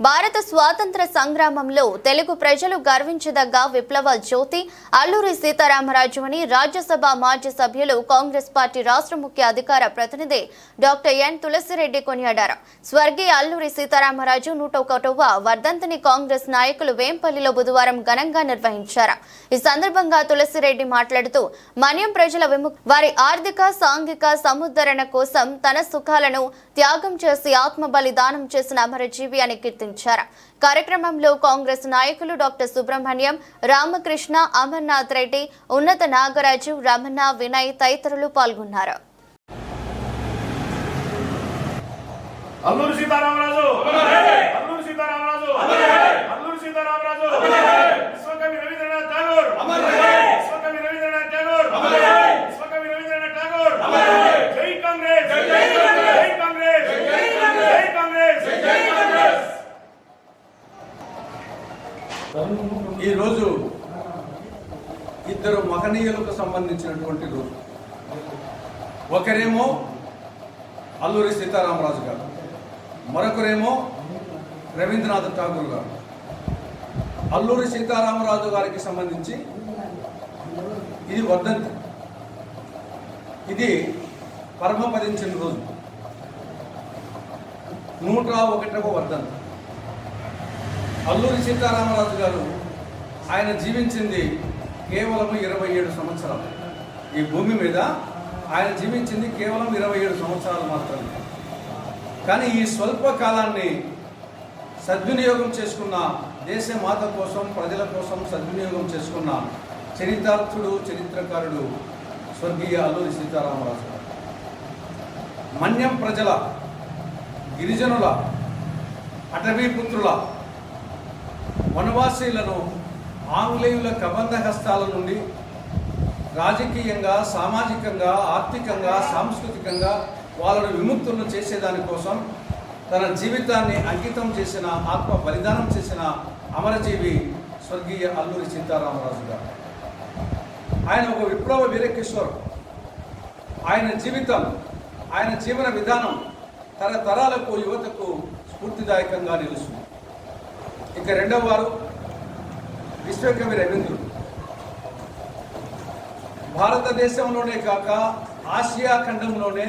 భారత స్వాతంత్ర సంగ్రామంలో తెలుగు ప్రజలు గర్వించదగ్గ విప్లవ జ్యోతి అల్లూరి సీతారామరాజు అని రాజ్యసభ మాజీ సభ్యులు కాంగ్రెస్ పార్టీ రాష్ట్ర ముఖ్య అధికార ప్రతినిధి డాక్టర్ ఎన్ తులసిరెడ్డి కొనియాడారు. స్వర్గీయ అల్లూరి సీతారామరాజు నూట ఒకటవ వర్ధంతిని కాంగ్రెస్ నాయకులు వేంపల్లిలో బుధవారం ఘనంగా నిర్వహించారు. ఈ సందర్భంగా తులసిరెడ్డి మాట్లాడుతూ మన్యం ప్రజల విము వారి ఆర్థిక సాంఘిక సముద్ధరణ కోసం తన సుఖాలను త్యాగం చేసి ఆత్మ బలిదానం చేసిన అమరజీవి అని కీర్తించారు కార్యక్రమంలో కాంగ్రెస్ నాయకులు డాక్టర్ సుబ్రహ్మణ్యం రామకృష్ణ అమర్నాథ్ రెడ్డి ఉన్నత నాగరాజు రమణ వినయ్ తదితరులు పాల్గొన్నారు. అల్లూరు సీతారామరాజు! అల్లూరు! సీతారామరాజు! అల్లూరు సీతారామరాజు విశ్వకవి రవీంద్రనాథ్ ఠాగూర్ విశ్వకవి రవీంద్రనాథ్ ఠాగూర్ విశ్వకవి రవీంద్రనాథ్ ఠాగూర్ జై కాంగ్రెస్ జై కాంగ్రెస్ జై కాంగ్రెస్ జై కాంగ్రెస్ ఈరోజు ఇద్దరు మహనీయులకు సంబంధించినటువంటి రోజు. ఒకరేమో అల్లూరి సీతారామరాజు గారు మరొకరేమో రవీంద్రనాథ్ ఠాగూర్ గారు. అల్లూరి సీతారామరాజు గారికి సంబంధించి ఇది వర్ధంతి. ఇది పరమపదించిన రోజు. నూట ఒకటవ వర్ధంతి. అల్లూరి సీతారామరాజు గారు ఆయన జీవించింది కేవలం ఇరవై ఏడు సంవత్సరాలు. ఈ భూమి మీద ఆయన జీవించింది కేవలం ఇరవై ఏడు సంవత్సరాలు మాత్రమే. కానీ ఈ స్వల్ప కాలాన్ని సద్వినియోగం చేసుకున్న దేశ మాత కోసం ప్రజల కోసం సద్వినియోగం చేసుకున్న చరితార్థుడు చరిత్రకారుడు స్వర్గీయ అల్లూరి సీతారామరాజు గారు. మన్యం ప్రజల గిరిజనుల అటవీపుత్రుల వనవాసీలను ఆంగ్లేయుల కబంధ హస్తాల నుండి రాజకీయంగా సామాజికంగా ఆర్థికంగా సాంస్కృతికంగా వాళ్ళను విముక్తులను చేసేదాని కోసం తన జీవితాన్ని అంకితం చేసిన ఆత్మ బలిదానం చేసిన అమరజీవి స్వర్గీయ అల్లూరి సీతారామరాజు గారు. ఆయన ఒక విప్లవ వీరకిషోర్. ఆయన జీవితం ఆయన జీవన విధానం తరతరాలకు యువతకు స్ఫూర్తిదాయకంగా నిలుస్తుంది. ఇక రెండవ వారు విశ్వకవి రవీంద్రుడు. భారతదేశంలోనే కాక ఆసియా ఖండంలోనే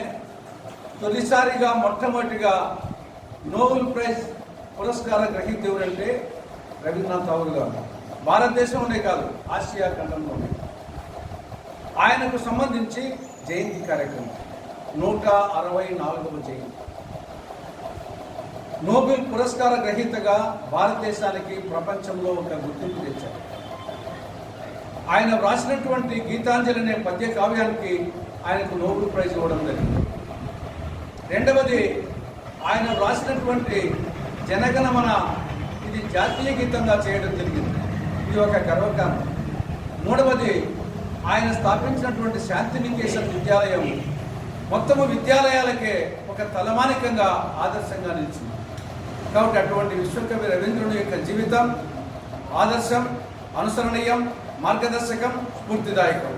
తొలిసారిగా మొట్టమొదటిగా నోబెల్ ప్రైజ్ పురస్కార గ్రహీత ఎవరంటే రవీంద్రనాథ్ ఠాగూర్ గారు. భారతదేశంలోనే కాదు ఆసియా ఖండంలోనే. ఆయనకు సంబంధించి జయంతి కార్యక్రమం నూట అరవై నాలుగవ జయంతి. నోబెల్ పురస్కార గ్రహీతగా భారతదేశానికి ప్రపంచంలో ఒక గుర్తింపు తెచ్చారు. ఆయన వ్రాసినటువంటి గీతాంజలి అనే పద్య కావ్యానికి ఆయనకు నోబెల్ ప్రైజ్ ఇవ్వడం జరిగింది. రెండవది ఆయన వ్రాసినటువంటి జనగణమన ఇది జాతీయ గీతంగా చేయడం జరిగింది. ఇది ఒక గర్వకారణం. మూడవది ఆయన స్థాపించినటువంటి శాంతినికేషన్ విద్యాలయం మొత్తము విద్యాలయాలకే ఒక తలమానికంగా ఆదర్శంగా నిలిచింది. కాబట్టి అటువంటి విశ్వకవి రవీంద్రుని యొక్క జీవితం ఆదర్శం అనుసరణీయం మార్గదర్శకం స్ఫూర్తిదాయకం.